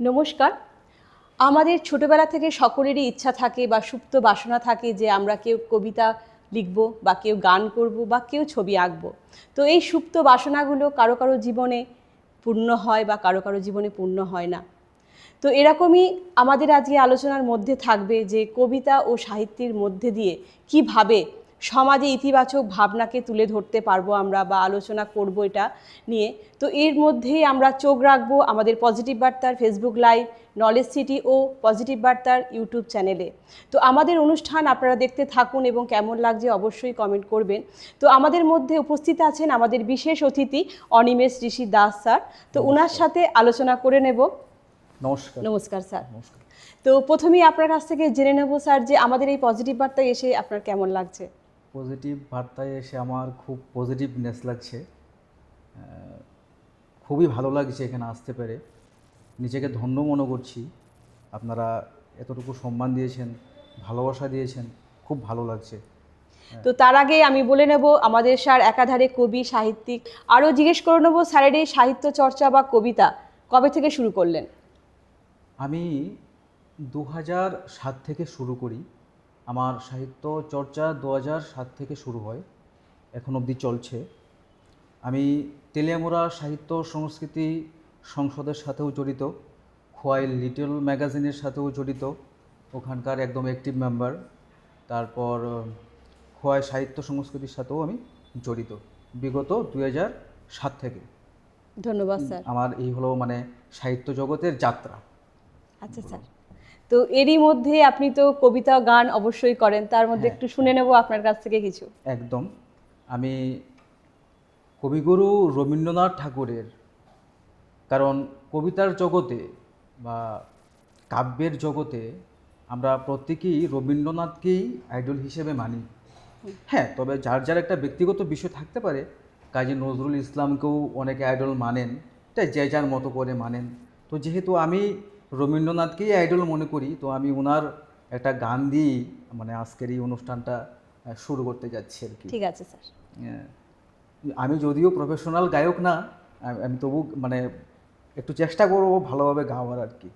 নমস্কার। আমাদের ছোটবেলা থেকে সকলেরই ইচ্ছা থাকে বা সুপ্ত বাসনা থাকে যে আমরা কেউ কবিতা লিখব বা কেউ গান করব বা কেউ ছবি আঁকব। তো এই সুপ্ত বাসনাগুলো কারও কারও জীবনে পূর্ণ হয় বা কারও কারও জীবনে পূর্ণ হয় না। তো এরকমই আমাদের আজকে আলোচনার মধ্যে থাকবে যে কবিতা ও সাহিত্যের মধ্যে দিয়ে কীভাবে সমাজে ইতিবাচক ভাবনাকে তুলে ধরতে পারব আমরা বা আলোচনা করব এটা নিয়ে। তো এর মধ্যেই আমরা চোখ রাখব আমাদের পজিটিভ বার্তার ফেসবুক লাইভ নলেজ সিটি ও পজিটিভ বার্তার ইউটিউব চ্যানেলে। তো আমাদের অনুষ্ঠান আপনারা দেখতে থাকুন এবং কেমন লাগছে অবশ্যই কমেন্ট করবেন। তো আমাদের মধ্যে উপস্থিত আছেন আমাদের বিশেষ অতিথি অনিমেষ ঋষি দাস স্যার। তো ওনার সাথে আলোচনা করে নেব। নমস্কার। নমস্কার স্যার। নমস্কার। তো প্রথমেই আপনার কাছ থেকে জেনে নেব স্যার যে আমাদের এই পজিটিভ বার্তা এসে আপনার কেমন লাগছে? পজিটিভ বার্তায় এসে আমার খুব পজিটিভনেস লাগছে। খুবই ভালো লাগছে এখানে আসতে পেরে। নিজেকে ধন্য মনে করছি। আপনারা এতটুকু সম্মান দিয়েছেন ভালোবাসা দিয়েছেন খুব ভালো লাগছে। তো তার আগে আমি বলে নেব আমাদের স্যার একাধারে কবি সাহিত্যিক আরও জিজ্ঞেস করে নেব স্যারের এই সাহিত্য চর্চা বা কবিতা কবে থেকে শুরু করলেন? আমি দু হাজার সাত থেকে শুরু করি। আমার সাহিত্য চর্চা দু হাজার সাত থেকে শুরু হয় এখন অবধি চলছে। আমি তেলিয়ামুড়া সাহিত্য সংস্কৃতি সংসদের সাথেও জড়িত খোয়াই লিটল ম্যাগাজিনের সাথেও জড়িত ওখানকার একদম অ্যাক্টিভ মেম্বার তারপর খোয়াই সাহিত্য সংস্কৃতির সাথেও আমি জড়িত বিগত দুই হাজার সাত থেকে। ধন্যবাদ স্যার। আমার এই হলো মানে সাহিত্য জগতের যাত্রা। আচ্ছা স্যার। তো এরই মধ্যে আপনি তো কবিতা গান অবশ্যই করেন তার মধ্যে হ্যাঁ, একটু শুনে নেব আপনার কাছ থেকে কিছু। একদম। আমি কবিগুরু রবীন্দ্রনাথ ঠাকুরের কারণ কবিতার জগতে বা কাব্যের জগতে আমরা প্রত্যেকেই রবীন্দ্রনাথকেই আইডল হিসেবে মানি। হ্যাঁ তবে যার যার একটা ব্যক্তিগত বিষয় থাকতে পারে কাজী নজরুল ইসলামকেও অনেকে আইডল মানেন এটা যে যার মতো করে মানেন। তো যেহেতু আমি রবীন্দ্রনাথকেই আইডল মনে করি। তো আমি ওনার একটা গান দিয়েই মানে আজকের এই অনুষ্ঠানটা শুরু করতে যাচ্ছি আর কি। ঠিক আছে স্যার। হ্যাঁ। আমি যদিও প্রফেশনাল গায়ক না আমি- তবু মানে একটু চেষ্টা করব ভালোভাবে গাওয়ার আর কি।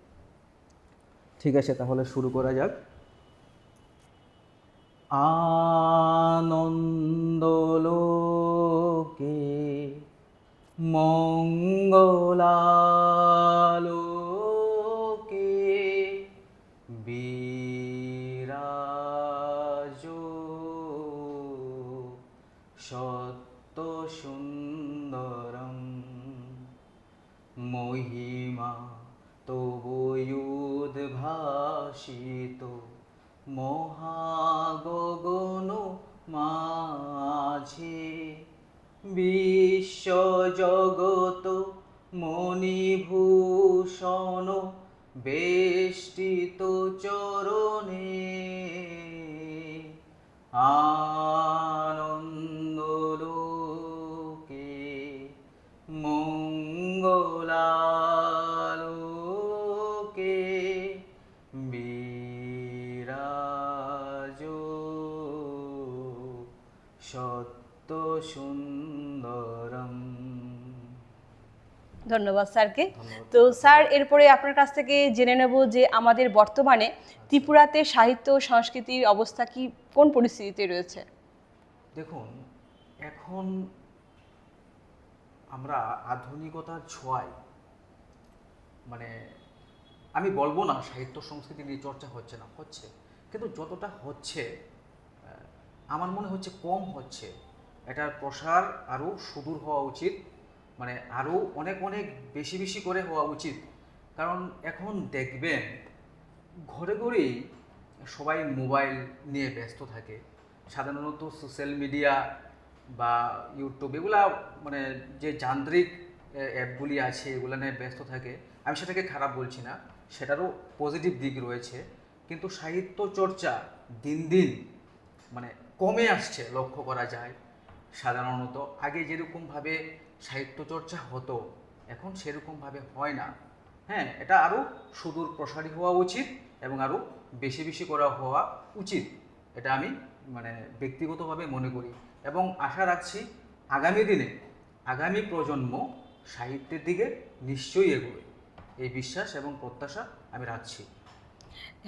ঠিক আছে তাহলে শুরু করা যাক। আনন্দলোকে মঙ্গলালোকে সুন্দরম। মহিমা তবুদ্ভাসিত মহাগগন মাঝে বিশ্বজগত মণিভূষণ বেষ্টিত চরণে। আনন্দলোকে সুন্দরম। ধন্যবাদ স্যারকে। তো স্যার এরপরে আপনার কাছ থেকে জেনে নেব যে আমাদের বর্তমানে ত্রিপুরাতে সাহিত্য সংস্কৃতির অবস্থা কি কোন পরিস্থিতিতে রয়েছে? দেখুন এখন আমরা আধুনিকতার ছোঁয়ায় মানে আমি বলব না সাহিত্য সংস্কৃতি নিয়ে চর্চা হচ্ছে না হচ্ছে। কিন্তু যতটা হচ্ছে আমার মনে হচ্ছে কম হচ্ছে। এটার প্রসার আরও সুদূর হওয়া উচিত মানে আরও অনেক অনেক বেশি বেশি করে হওয়া উচিত। কারণ এখন দেখবেন, ঘরে ঘরেই সবাই মোবাইল নিয়ে ব্যস্ত থাকে। সাধারণত সোশ্যাল মিডিয়া বা ইউটিউব এগুলা মানে যে যান্ত্রিক অ্যাপগুলি আছে, এগুলো নিয়ে ব্যস্ত থাকে, আমি সেটাকে খারাপ বলছি না, সেটারও পজিটিভ দিক রয়েছে। কিন্তু সাহিত্য চর্চা দিন দিন মানে কমে আসছে, লক্ষ্য করা যায়। সাধারণত আগে যেরকমভাবে সাহিত্য চর্চা হতো, এখন সেরকমভাবে হয় না। হ্যাঁ এটা আরও সুদূর প্রসারী হওয়া উচিত এবং আরও বেশি বেশি করা হওয়া উচিত। এটা আমি মানে ব্যক্তিগতভাবে মনে করি এবং আশা রাখছি আগামী দিনে আগামী প্রজন্ম সাহিত্যের দিকে নিশ্চয়ই এগোবে। এই বিশ্বাস এবং প্রত্যাশা আমি রাখছি।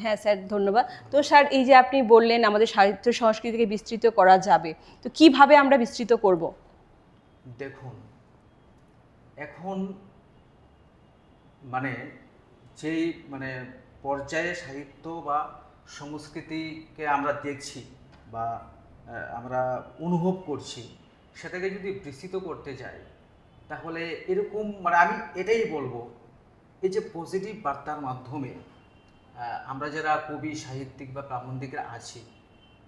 হ্যাঁ স্যার, ধন্যবাদ। তো স্যার, এই যে আপনি বললেন আমাদের সাহিত্য সংস্কৃতিকে বিস্তৃত করা যাবে, তো কীভাবে আমরা বিস্তৃত করব? দেখুন, এখন মানে যেই মানে পর্যায়ে সাহিত্য বা সংস্কৃতিকে আমরা দেখছি বা আমরা অনুভব করছি, সেটাকে যদি বিস্তৃত করতে যাই, তাহলে এরকম মানে আমি এটাই বলব, এই যে পজিটিভ বার্তার মাধ্যমে আমরা যারা কবি, সাহিত্যিক বা প্রাবন্ধিকরা আছি,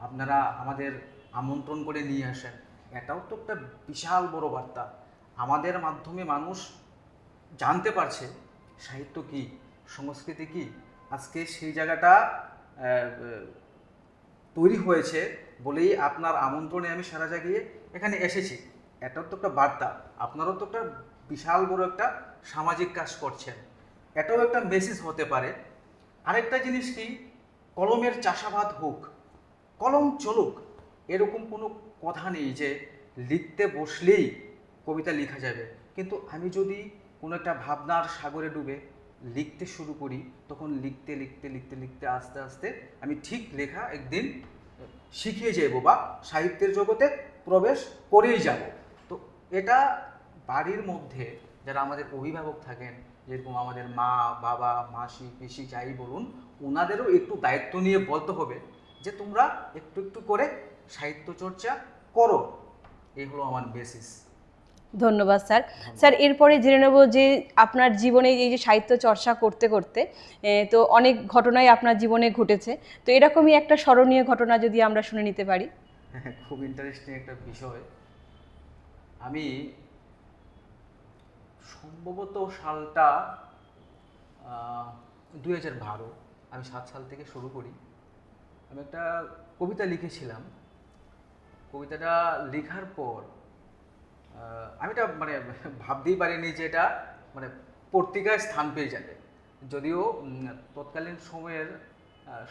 আপনারা আমাদের আমন্ত্রণ করে নিয়ে আসেন। এটাও তো একটা বিশাল বড় বার্তা। আমাদের মাধ্যমে মানুষ জানতে পারছে সাহিত্য কি, সংস্কৃতি কি। আজকে সেই জায়গাটা তৈরি হয়েছে বলেই আপনার আমন্ত্রণে আমি সারা জাগিয়ে এখানে এসেছি। এটাও তো একটা বার্তা। আপনারও তো একটা বিশাল বড় একটা সামাজিক কাজ করছেন। এটাও একটা মেসেজ হতে পারে। আরেকটা জিনিস কি? কলমের চাষাবাদ হোক, কলম চলুক, এরকম কোনো কথা নেই যে লিখতে বসলেই কবিতা লেখা যাবে। কিন্তু আমি যদি কোনো একটা ভাবনার সাগরে ডুবে লিখতে শুরু করি, তখন লিখতে লিখতে লিখতে লিখতে আস্তে আস্তে আমি ঠিক লেখা একদিন শিখিয়ে যাব বা সাহিত্যের জগতে প্রবেশ করেই যাব। তো এটা বাড়ির মধ্যে যারা আমাদের অভিভাবক থাকেন যেরকম আমাদের মা বাবা মাসি পিসি যাই বলুন ওনাদেরও একটু দায়িত্ব নিয়ে বলতে হবে যে তোমরা একটু একটু করে সাহিত্য চর্চা করো। এই হলো আমার বেসিস ধন্যবাদ স্যার। স্যার এরপরে জেনে নেব যে আপনার জীবনে এই যে সাহিত্য চর্চা করতে করতে তো অনেক ঘটনাই আপনার জীবনে ঘটেছে। তো এরকমই একটা স্মরণীয় ঘটনা যদি আমরা শুনে নিতে পারি। খুব ইন্টারেস্টিং একটা বিষয়। আমি সম্ভবত সালটা দুই হাজার বারো। আমি সাত সাল থেকে শুরু করি। আমি একটা কবিতা লিখেছিলাম। কবিতাটা লেখার পর আমি এটা মানে ভাবতেই পারিনি যে এটা মানে পত্রিকায় স্থান পেয়ে যাবে। যদিও তৎকালীন সময়ের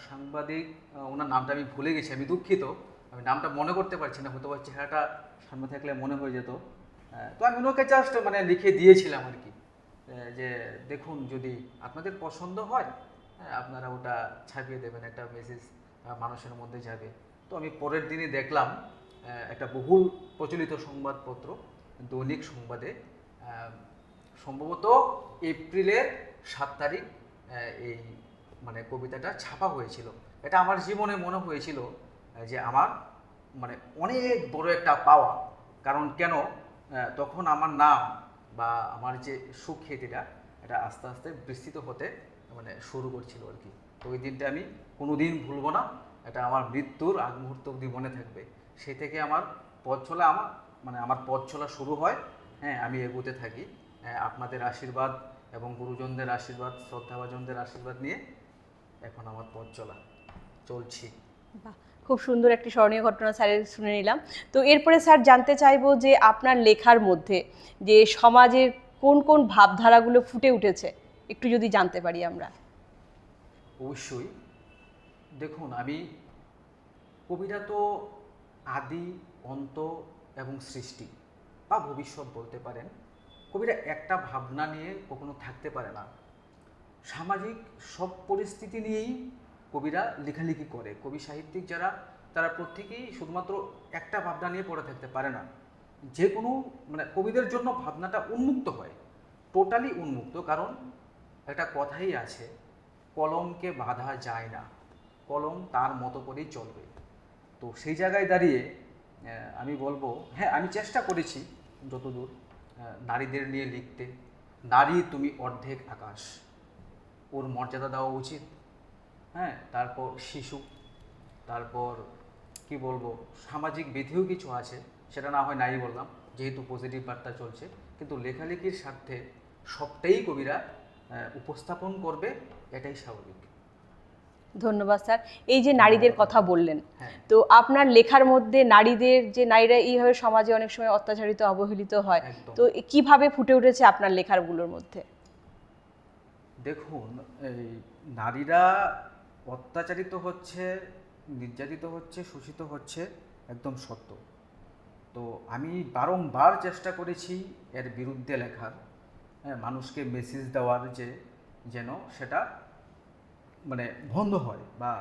সাংবাদিক ওনার নামটা আমি ভুলে গেছি, আমি দুঃখিত। আমি নামটা মনে করতে পারছি না হয়তো বা চেহারাটা সামনে থাকলে মনে হয়ে যেত। তো আমি ওনাকে জাস্ট মানে লিখে দিয়েছিলাম আর কি যে দেখুন যদি আপনাদের পছন্দ হয় হ্যাঁ, আপনারা ওটা ছাপিয়ে দেবেন একটা মেসেজ মানুষের মধ্যে যাবে। তো আমি পরের দিনই দেখলাম একটা বহুল প্রচলিত সংবাদপত্র দৈনিক সংবাদে সম্ভবত এপ্রিলের সাত তারিখ এই মানে কবিতাটা ছাপা হয়েছিল। এটা আমার জীবনে মনে হয়েছিল যে আমার মানে অনেক বড় একটা পাওয়া। কারণ কেন? তখন আমার নাম বা আমার যে সুখ্যাতিটা এটা আস্তে আস্তে বিস্তৃত হতে মানে শুরু করছিল আর কি। তো ওই দিনটা আমি কোনোদিন ভুলবো না এটা আমার মৃত্যুর আগ মুহূর্ত অবধি মনে থাকবে। সেই থেকে আমার পথ চলা আমার মানে আমার পথ চলা শুরু হয়। হ্যাঁ আমি এগোতে থাকি। হ্যাঁ, আপনাদের আশীর্বাদ এবং গুরুজনদের আশীর্বাদ শ্রদ্ধাভাজনদের আশীর্বাদ নিয়ে এখন আমার পথ চলা চলছি। বাহ, খুব সুন্দর একটি স্মরণীয় ঘটনা স্যারের শুনে নিলাম। তো এরপরে স্যার জানতে চাইব যে আপনার লেখার মধ্যে যে সমাজের কোন কোন ভাবধারাগুলো ফুটে উঠেছে, একটু যদি জানতে পারি আমরা। অবশ্যই। দেখুন, আমি কবিরা তো আদি, অন্ত এবং সৃষ্টি বা ভবিষ্যৎ বলতে পারেন। কবিরা একটা ভাবনা নিয়ে কখনো থাকতে পারে না। সামাজিক সব পরিস্থিতি নিয়েই কবিরা লেখালেখি করে। কবি সাহিত্যিক যারা, তারা প্রত্যেকেই শুধুমাত্র একটা ভাবনা নিয়ে পড়ে থাকতে পারে না। যে কোনো মানে কবিদের জন্য ভাবনাটা উন্মুক্ত হয়। টোটালি উন্মুক্ত, কারণ একটা কথাই আছে, কলমকে বাধা যায় না। কলম তার মতো করেই চলবে। তো সেই জায়গায় দাঁড়িয়ে আমি বলব হ্যাঁ আমি চেষ্টা করেছি যতদূর নারীদের নিয়ে লিখতে। নারী তুমি অর্ধেক আকাশ। ওর মর্যাদা দেওয়া উচিত। হ্যাঁ তারপর শিশু তারপর কি বলব সামাজিক বিধিও কিছু আছে সেটা না হয় নাই বললাম যেহেতু পজিটিভ বার্তা চলছে কিন্তু লেখালেখির স্বার্থে সবটাই কবিরা উপস্থাপন করবে এটাই স্বাভাবিক। ধন্যবাদ স্যার। এই যে নারীদের কথা বললেন হ্যাঁ। তো আপনার লেখার মধ্যে নারীদের যে নারীরা এইভাবে সমাজে অনেক সময় অত্যাচারিত অবহেলিত হয় তো কীভাবে ফুটে উঠেছে আপনার লেখারগুলোর মধ্যে? দেখুন এই নারীরা অত্যাচারিত হচ্ছে, নির্যাতিত হচ্ছে, শোষিত হচ্ছে একদম সত্য। তো আমি বারংবার চেষ্টা করেছি এর বিরুদ্ধে লেখার। হ্যাঁ মানুষকে মেসেজ দেওয়ার যে, যেন সেটা মানে বন্ধ হয় বা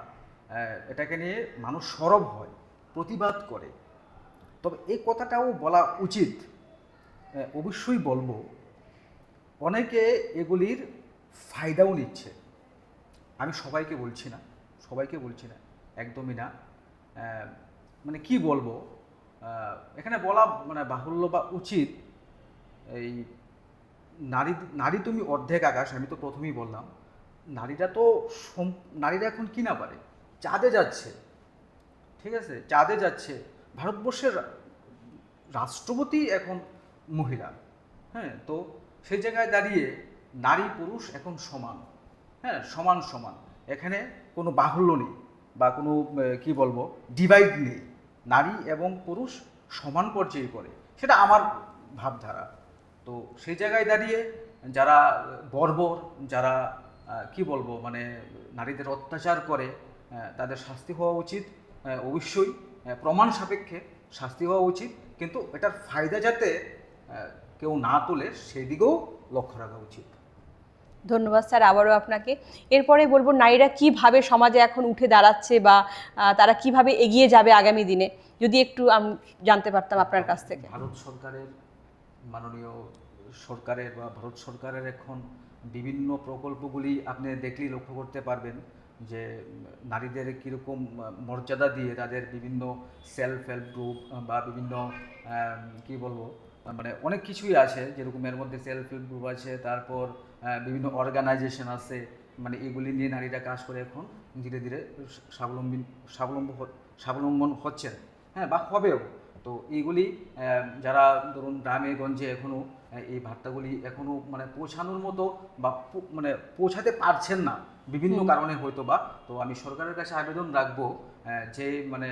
এটাকে নিয়ে মানুষ সরব হয়, প্রতিবাদ করে। তবে এই কথাটাও বলা উচিত। অবশ্যই বলব, অনেকে এগুলির ফায়দাও নিচ্ছে। আমি সবাইকে বলছি না, সবাইকে বলছি না, একদমই না। মানে কি বলব? এখানে বলা মানে বাহুল্য বা উচিত, এই নারী নারী তুমি অর্ধেক আকাশ, আমি তো প্রথমেই বললাম। নারীরা তো নারীরা এখন কি না পারে? চাঁদে যাচ্ছে, ঠিক আছে? চাঁদে যাচ্ছে। ভারতবর্ষের রাষ্ট্রপতি এখন মহিলা হ্যাঁ? তো সেই জায়গায় দাঁড়িয়ে নারী, পুরুষ এখন সমান। হ্যাঁ সমান সমান। এখানে কোনো বাহুল্য নেই বা কোনো কি বলব ডিভাইড নেই। নারী এবং পুরুষ সমান পর্যায়ে করে সেটা আমার ভাবধারা। তো সেই জায়গায় দাঁড়িয়ে যারা বর্বর, যারা কি বলব মানে নারীদের অত্যাচার করে তাদের শাস্তি হওয়া উচিত। অবশ্যই প্রমাণ সাপেক্ষে শাস্তি হওয়া উচিত। কিন্তু এটার ফায়দা যাতে কেউ না তোলে সেই দিকেও লক্ষ্য রাখা উচিত। ধন্যবাদ স্যার, আবারও আপনাকে। এরপরে বলব, নারীরা কীভাবে সমাজে এখন উঠে দাঁড়াচ্ছে বা তারা কীভাবে এগিয়ে যাবে আগামী দিনে? যদি একটু আমি জানতে পারতাম আপনার কাছ থেকে। ভারত সরকারের, মাননীয় সরকারের বা ভারত সরকারের এখন বিভিন্ন প্রকল্পগুলি আপনি দেখলেই লক্ষ্য করতে পারবেন যে, নারীদের কীরকম মর্যাদা দিয়ে তাদের বিভিন্ন সেলফ হেল্প গ্রুপ বা বিভিন্ন কি বলব মানে অনেক কিছুই আছে যেরকম এর মধ্যে সেলফ হেল্প গ্রুপ আছে তারপর বিভিন্ন অর্গানাইজেশন আছে মানে এগুলি নিয়ে নারীরা কাজ করে এখন ধীরে ধীরে স্বাবলম্বী স্বাবলম্ব স্বাবলম্বন হচ্ছেন হ্যাঁ বা হবেও। তো এইগুলি যারা ধরুন গ্রামে গঞ্জে এখনও এই বার্তাগুলি এখনও মানে পৌঁছানোর মতো বা মানে পৌঁছাতে পারছেন না। বিভিন্ন কারণে হয়তো বা তো আমি সরকারের কাছে আবেদন রাখব যে মানে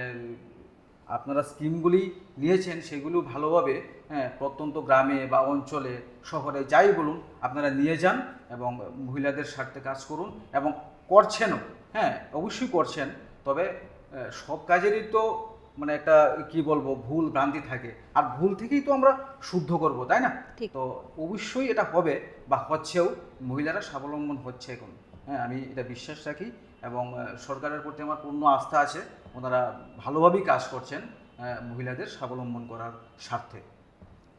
আপনারা স্কিমগুলি নিয়েছেন সেগুলো ভালোভাবে হ্যাঁ প্রত্যন্ত গ্রামে বা অঞ্চলে শহরে যাই বলুন আপনারা নিয়ে যান এবং মহিলাদের স্বার্থে কাজ করুন এবং করছেনও হ্যাঁ অবশ্যই করছেন। তবে সব কাজেরই তো মানে একটা কি বলব ভুল ভ্রান্তি থাকে। আর ভুল থেকেই তো আমরা শুদ্ধ করব তাই না? তো অবশ্যই এটা হবে বা হচ্ছেও মহিলারা স্বাবলম্বন হচ্ছে এখন। হ্যাঁ আমি এটা বিশ্বাস রাখি এবং সরকারের প্রতি আমার পূর্ণ আস্থা আছে। ওনারা ভালোভাবেই কাজ করছেন মহিলাদের স্বাবলম্বন করার স্বার্থে।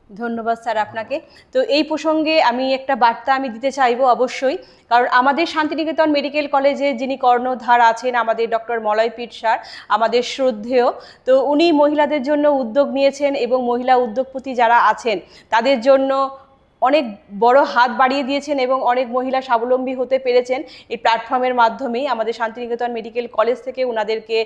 ধন্যবাদ স্যার আপনাকে। তো এই প্রসঙ্গে আমি একটা বার্তা আমি দিতে চাইব অবশ্যই, কারণ আমাদের শান্তিনিকেতন মেডিকেল কলেজে যিনি কর্ণধার আছেন, আমাদের ডক্টর মলয় পিট স্যার, আমাদের শ্রদ্ধেয়, তো উনি মহিলাদের জন্য উদ্যোগ নিয়েছেন এবং মহিলা উদ্যোগপতি যারা আছেন, তাদের জন্য অনেক বড় হাত বাড়িয়ে দিয়েছেন এবং অনেক মহিলা স্বাবলম্বী হতে পেরেছেন এই প্ল্যাটফর্মের মাধ্যমেই। আমাদের শান্তিনিকেতন মেডিকেল কলেজ থেকে ওনাদেরকে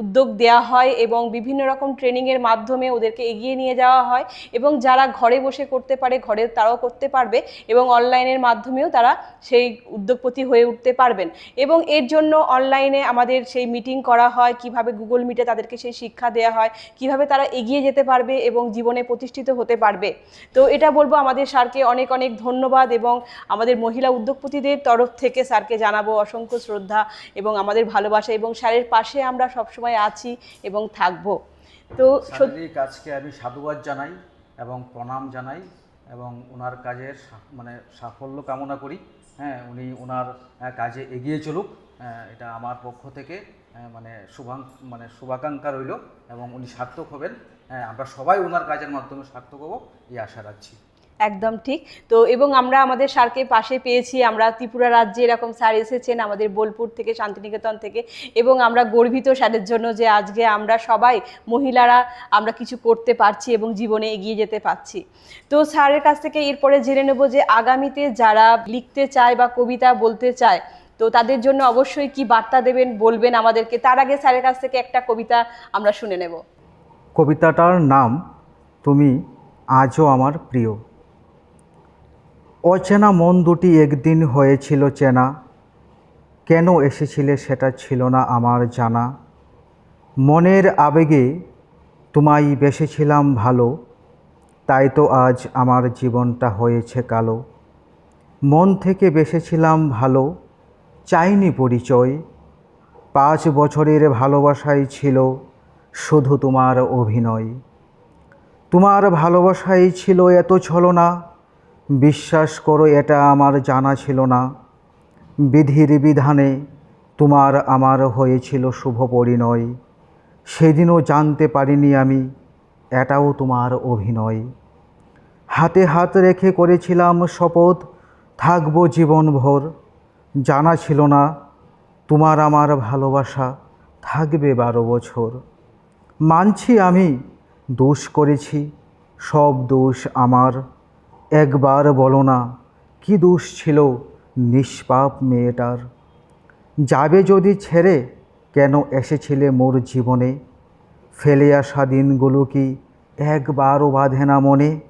উদ্যোগ দেওয়া হয় এবং বিভিন্ন রকম ট্রেনিংয়ের মাধ্যমে ওদেরকে এগিয়ে নিয়ে যাওয়া হয় এবং যারা ঘরে বসে করতে পারে, ঘরে তারাও করতে পারবে এবং অনলাইনের মাধ্যমেও তারা সেই উদ্যোগপতি হয়ে উঠতে পারবেন। এবং এর জন্য অনলাইনে আমাদের সেই মিটিং করা হয়, কীভাবে গুগল মিটে তাদেরকে সেই শিক্ষা দেওয়া হয়, কীভাবে তারা এগিয়ে যেতে পারবে এবং জীবনে প্রতিষ্ঠিত হতে পারবে। তো এটা বলব আমাদের স্যারকে অনেক অনেক ধন্যবাদ এবং আমাদের মহিলা উদ্যোগপতিদের তরফ থেকে স্যারকে জানাব অসংখ্য শ্রদ্ধা এবং আমাদের ভালোবাসা এবং স্যারের পাশে আমরা সবসময় আছি এবং থাকব। তো শারীরিক কাজকে আমি সাধুবাদ জানাই এবং প্রণাম জানাই এবং ওনার কাজের মানে সাফল্য কামনা করি। হ্যাঁ উনি ওনার কাজে এগিয়ে চলুক। এটা আমার পক্ষ থেকে মানে শুভাং মানে শুভাকাঙ্ক্ষা রইল এবং উনি সার্থক হবেন। হ্যাঁ আমরা সবাই ওনার কাজের মাধ্যমে সার্থক হব, এই আশা রাখছি। একদম ঠিক। তো এবং আমরা আমাদের স্যারকে পাশে পেয়েছি, আমরা ত্রিপুরা রাজ্যে এরকম স্যার এসেছেন আমাদের বোলপুর থেকে, শান্তিনিকেতন থেকে এবং আমরা গর্বিত স্যারের জন্য যে আজকে আমরা সবাই মহিলারা আমরা কিছু করতে পারছি এবং জীবনে এগিয়ে যেতে পারছি। তো স্যারের কাছ থেকে এরপরে জেনে নেব যে আগামীতে যারা লিখতে চায় বা কবিতা বলতে চায়, তো তাদের জন্য অবশ্যই কি বার্তা দেবেন, বলবেন আমাদেরকে? তার আগে স্যারের কাছ থেকে একটা কবিতা আমরা শুনে নেব। কবিতাটার নাম, তুমি আজও আমার প্রিয়। অচেনা মন দুটি একদিন হয়েছিল চেনা। কেন এসেছিলে সেটা ছিল না আমার জানা। মনের আবেগে তোমায় বেসেছিলাম ভালো, তাই তো আজ আমার জীবনটা হয়েছে কালো। মন থেকে বেসেছিলাম ভালো, চাইনি পরিচয়। পাঁচ বছরের ভালোবাসাই ছিল শুধু তোমার অভিনয়। তোমার ভালোবাসাই ছিল এত ছলনা বিশ্বাস করো, এটা আমার জানা ছিল না। বিধির বিধানে তোমার আমার হয়েছিল শুভ পরিণয়। সেদিনও জানতে পারিনি আমি, এটাও তোমার অভিনয়। হাতে হাত রেখে করেছিলাম শপথ, থাকব জীবনভর। জানা ছিল না, তোমার আমার ভালোবাসা থাকবে বারো বছর। মানছি আমি, দোষ করেছি, সব দোষ আমার। একবার বলো না, কি দোষ ছিল নিষ্পাপ মেয়েটার? যাবে যদি ছেড়ে, কেন এসেছিলে মোর জীবনে? ফেলে আসা দিনগুলো কি একবারও বাঁধে না মনে?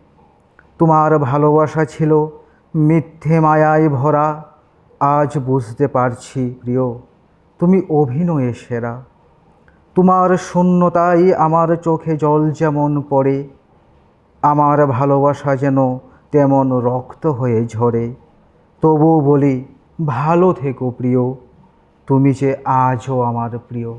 তোমার ভালোবাসা ছিল মিথ্যে মায়ায় ভরা, আজ বুঝতে পারছি প্রিয়, তুমি অভিনয়ে সেরা। তোমার শূন্যতাই আমার চোখে জল যেমন পড়ে, আমার ভালোবাসা যেন তেমন রক্ত হয়ে ঝরে। তবু বলি ভালো থেকো প্রিয় তুমি যে আজও আমার প্রিয়।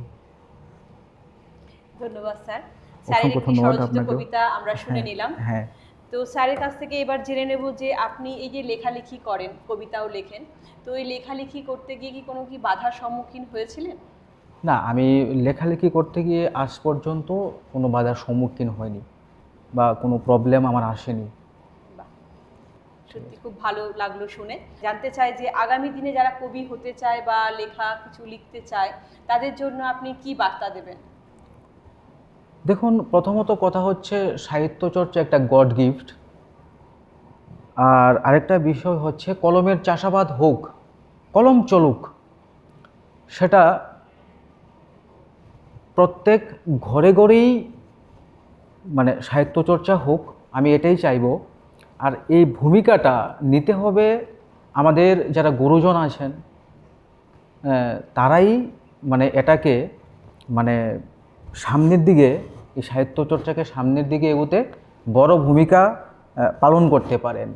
ধন্যবাদ স্যার। স্যারের একটি কবিতা আমরা শুনে নিলাম। হ্যাঁ। তো স্যারের কাছ থেকে এবার জেনে নেব যে আপনি এই যে লেখালেখি করেন কবিতাও লেখেন তো এই লেখালেখি করতে গিয়ে কি কোনো কি বাধার সম্মুখীন হয়েছিলেন? না আমি লেখালেখি করতে গিয়ে আজ পর্যন্ত কোনো বাধার সম্মুখীন হয়নি বা কোনো প্রবলেম আমার আসেনি। সত্যি খুব ভালো লাগল শুনে। জানতে চাই যে আগামী দিনে যারা কবি হতে চায় বা লেখা কিছু লিখতে চায়, তাদের জন্য আপনি কি বার্তা দেবেন? দেখুন, প্রথমত কথা হচ্ছে সাহিত্য চর্চা একটা গড গিফট। আর আরেকটা বিষয় হচ্ছে কলমের চাষাবাদ হোক, কলম চলুক, সেটা প্রত্যেক ঘরে ঘরেই মানে সাহিত্য চর্চা হোক, আমি এটাই চাইব। আর এই ভূমিকাটা নিতে হবে আমাদের যারা গুরুজন আছেন তারাই মানে এটাকে মানে সামনের দিকে, এই সাহিত্য চর্চাকে সামনের দিকে এগোতে বড় ভূমিকা পালন করতে পারেন।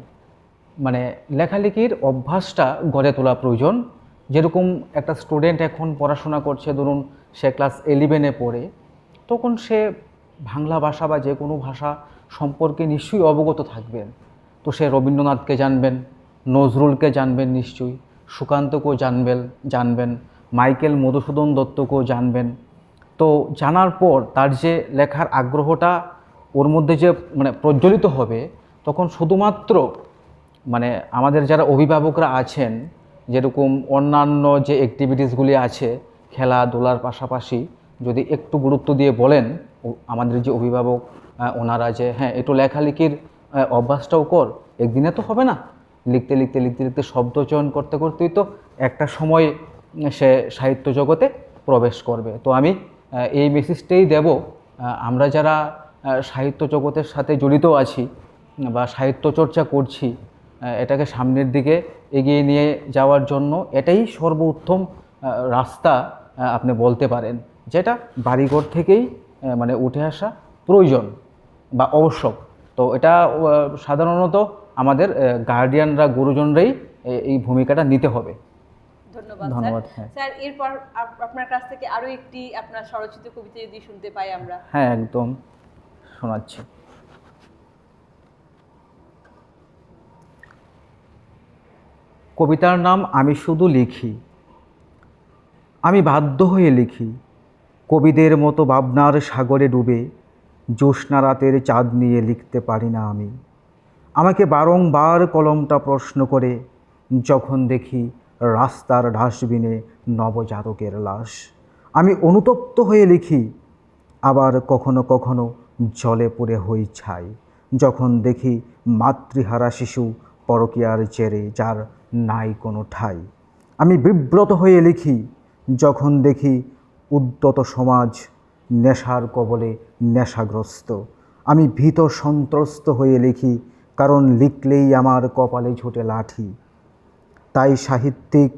মানে লেখালেখির অভ্যাসটা গড়ে তোলা প্রয়োজন। যেরকম একটা স্টুডেন্ট এখন পড়াশোনা করছে, ধরুন সে ক্লাস ইলেভেনে পড়ে, তখন সে বাংলা ভাষা বা যে কোনো ভাষা সম্পর্কে নিশ্চয়ই অবগত থাকবেন। তো সে রবীন্দ্রনাথকে জানবেন, নজরুলকে জানবেন নিশ্চয়ই, সুকান্তকেও জানবেন জানবেন, মাইকেল মধুসূদন দত্তকেও জানবেন। তো জানার পর তার যে লেখার আগ্রহটা ওর মধ্যে যে মানে প্রজ্বলিত হবে, তখন শুধুমাত্র মানে আমাদের যারা অভিভাবকরা আছেন, যেরকম অন্যান্য যে অ্যাক্টিভিটিসগুলি আছে, খেলাধুলার পাশাপাশি যদি একটু গুরুত্ব দিয়ে বলেন আমাদের যে অভিভাবক ওনারা যে হ্যাঁ একটু লেখালেখির অভ্যাসটাও কর। একদিনে তো হবে না। লিখতে লিখতে লিখতে লিখতে শব্দ চয়ন করতে করতেই তো একটা সময় সে সাহিত্য জগতে প্রবেশ করবে। তো আমি এই মেসেজটাই দেব। আমরা যারা সাহিত্য জগতের সাথে জড়িত আছি বা সাহিত্য চর্চা করছি এটাকে সামনের দিকে এগিয়ে নিয়ে যাওয়ার জন্য এটাই সর্বোত্তম রাস্তা আপনি বলতে পারেন। যেটা বাড়িঘর থেকেই মানে উঠে আসা প্রয়োজন বা আবশ্যক। তো এটা সাধারণত আমাদের গার্ডিয়ানরা গুরুজনরাই এই ভূমিকাটা নিতে হবে। ধন্যবাদ ধন্যবাদ, স্যার হ্যাঁ। এরপর আপনার কাছ থেকে আরও একটি আপনার স্বরচিত কবিতা যদি শুনতে পাই আমরা। হ্যাঁ একদম। শোনাচ্ছি। কবিতার নাম আমি শুধু লিখি। আমি বাধ্য হয়ে লিখি। কবিদের মতো ভাবনার সাগরে ডুবে। জ্যোৎস্না রাতের চাঁদ নিয়ে লিখতে পারি না আমি। আমাকে বারংবার কলমটা প্রশ্ন করে, যখন দেখি রাস্তার ডাস্টবিনে নবজাতকের লাশ। আমি অনুতপ্ত হয়ে লিখি, আবার কখনো কখনো জলে পড়ে হই ছাই। যখন দেখি মাতৃহারা শিশু পরকীয়ার জেরে যার নাই কোনো ঠাই। আমি বিব্রত হয়ে লিখি, যখন দেখি উদ্যত সমাজ নেশার কবলে নেশাগ্রস্ত। আমি ভীত সন্ত্রস্ত হয়ে লিখি, কারণ লিখলেই আমার কপালে ঝুটে লাঠি। তাই সাহিত্যিক,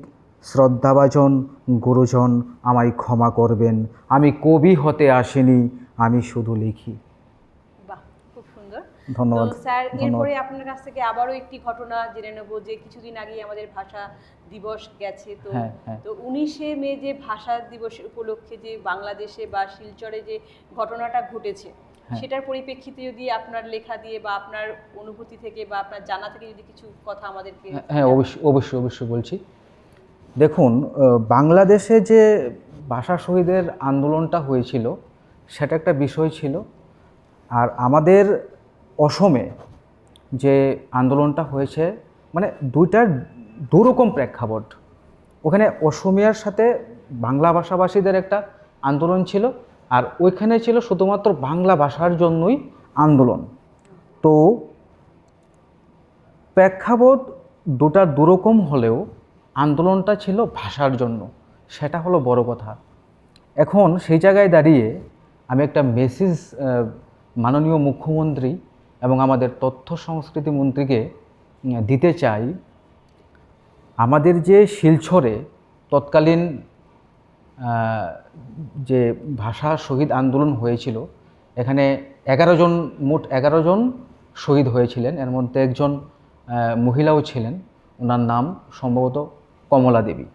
শ্রদ্ধাভাজন, গুরুজন আমায় ক্ষমা করবেন। আমি কবি হতে আসিনি, আমি শুধু লিখি। ধন্যবাদ, স্যার এরপরে আপনার কাছ থেকে আবারও একটি ঘটনা জেনে নেব যে কিছুদিন আগে আমাদের ভাষা দিবস গেছে তো হ্যাঁ, হ্যাঁ। তো উনিশে মে যে ভাষা দিবস উপলক্ষে যে বাংলাদেশে বা শিলচরে যে ঘটনাটা ঘটেছে হ্যাঁ। সেটার পরিপ্রেক্ষিতে যদি আপনার লেখা দিয়ে বা আপনার অনুভূতি থেকে বা আপনার জানা থেকে যদি কিছু কথা আমাদেরকে হ্যাঁ অবশ্যই অবশ্যই অবশ্যই বলছি দেখুন বাংলাদেশে যে ভাষা শহীদের আন্দোলনটা হয়েছিল সেটা একটা বিষয় ছিল আর আমাদের অসমে যে আন্দোলনটা হয়েছে মানে দুইটার দুরকম প্রেক্ষাপট। ওখানে অসমিয়ার সাথে বাংলা ভাষাভাষীদের একটা আন্দোলন ছিল, আর ওইখানে ছিল শুধুমাত্র বাংলা ভাষার জন্যই আন্দোলন। তো প্রেক্ষাপট দুটা দুরকম হলেও আন্দোলনটা ছিল ভাষার জন্য, সেটা হলো বড় কথা। এখন সেই জায়গায় দাঁড়িয়ে আমি একটা মেসেজ মাননীয় মুখ্যমন্ত্রী এবং আমাদের তথ্য সংস্কৃতি মন্ত্রীকে দিতে চাই, আমাদের যে শিলছরে তৎকালীন যে ভাষা শহীদ আন্দোলন হয়েছিল, এখানে এগারো জন, মোট এগারো জন শহীদ হয়েছিলেন। এর মধ্যে একজন মহিলাও ছিলেন। ওনার নাম সম্ভবত কমলা দেবী।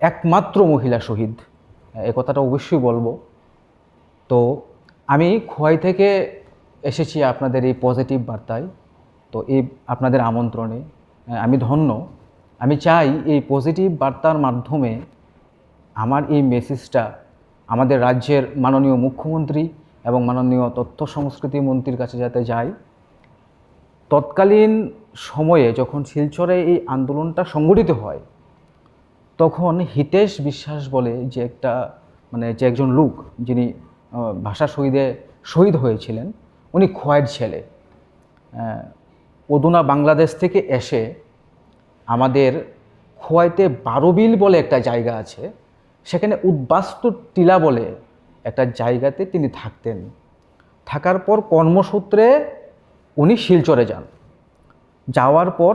একমাত্র মহিলা শহীদ। এ কথাটা অবশ্যই বলব। তো আমি খোয়াই থেকে এসেছি আপনাদের এই পজিটিভ বার্তায়। তো এই আপনাদের আমন্ত্রণে আমি ধন্য। আমি চাই এই পজিটিভ বার্তার মাধ্যমে আমার এই মেসেজটা আমাদের রাজ্যের মাননীয় মুখ্যমন্ত্রী এবং মাননীয় তথ্য সংস্কৃতি মন্ত্রীর কাছে যাতে যায়। তৎকালীন সময়ে যখন শিলচরে এই আন্দোলনটা সংগঠিত হয়, তখন হিতেশ বিশ্বাস বলে যে একটা মানে যে একজন লোক যিনি ভাষা শহীদে শহীদ হয়েছিলেন উনি খোয়াইয়ের ছেলে। অদুনা বাংলাদেশ থেকে এসে আমাদের খোয়াইতে বারোবিল বলে একটা জায়গা আছে, সেখানে উদ্বাস্তু টিলা বলে একটা জায়গাতে তিনি থাকতেন। থাকার পর কর্মসূত্রে উনি শিলচরে যান। যাওয়ার পর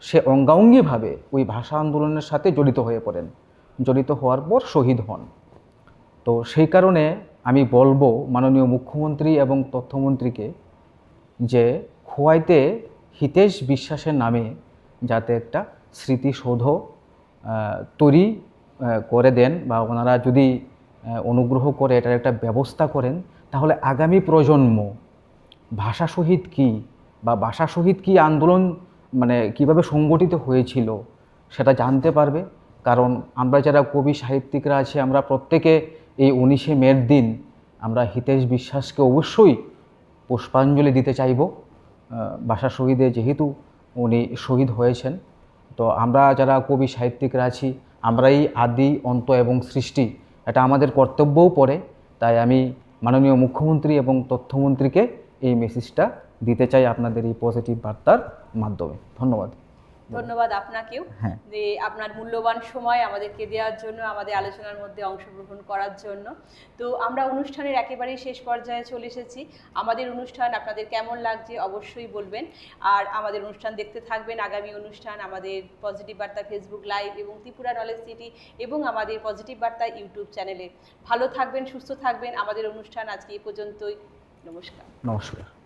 সে অঙ্গাঙ্গিভাবে ওই ভাষা আন্দোলনের সাথে জড়িত হয়ে পড়েন। জড়িত হওয়ার পর শহীদ হন। তো সেই কারণে আমি বলব মাননীয় মুখ্যমন্ত্রী এবং তথ্যমন্ত্রীকে যে খোয়াইতে হিতেশ বিশ্বাসের নামে যাতে একটা স্মৃতিসৌধ তৈরি করে দেন বা ওনারা যদি অনুগ্রহ করে এটার একটা ব্যবস্থা করেন, তাহলে আগামী প্রজন্ম ভাষা শহীদ কী বা ভাষা শহীদ কী আন্দোলন মানে কীভাবে সংগঠিত হয়েছিল সেটা জানতে পারবে। কারণ আমরা যারা কবি সাহিত্যিকরা আছি, আমরা প্রত্যেকে এই উনিশে মের দিন আমরা হিতেশ বিশ্বাসকে অবশ্যই পুষ্পাঞ্জলি দিতে চাইব। ভাষা শহীদে যেহেতু উনি শহীদ হয়েছেন, তো আমরা যারা কবি সাহিত্যিকরা আছি, আমরাই আদি, অন্ত এবং সৃষ্টি, এটা আমাদের কর্তব্যও পড়ে। তাই আমি মাননীয় মুখ্যমন্ত্রী এবং তথ্যমন্ত্রীকে এই মেসেজটা দিতে চাই আপনাদের এই পজিটিভ বার্তার মাধ্যমে। ধন্যবাদ। ধন্যবাদ আপনাকেও হ্যাঁ। যে আপনার মূল্যবান সময় আমাদেরকে দেওয়ার জন্য আমাদের আলোচনার মধ্যে অংশগ্রহণ করার জন্য। তো আমরা অনুষ্ঠানের একেবারেই শেষ পর্যায়ে চলে এসেছি। আমাদের অনুষ্ঠান আপনাদের কেমন লাগছে অবশ্যই বলবেন। আর আমাদের অনুষ্ঠান দেখতে থাকবেন। আগামী অনুষ্ঠান আমাদের পজিটিভ বার্তা ফেসবুক লাইভ এবং ত্রিপুরা নলেজ সিটি এবং আমাদের পজিটিভ বার্তা ইউটিউব চ্যানেলে। ভালো থাকবেন সুস্থ থাকবেন। আমাদের অনুষ্ঠান আজকে এ পর্যন্তই। নমস্কার। নমস্কার।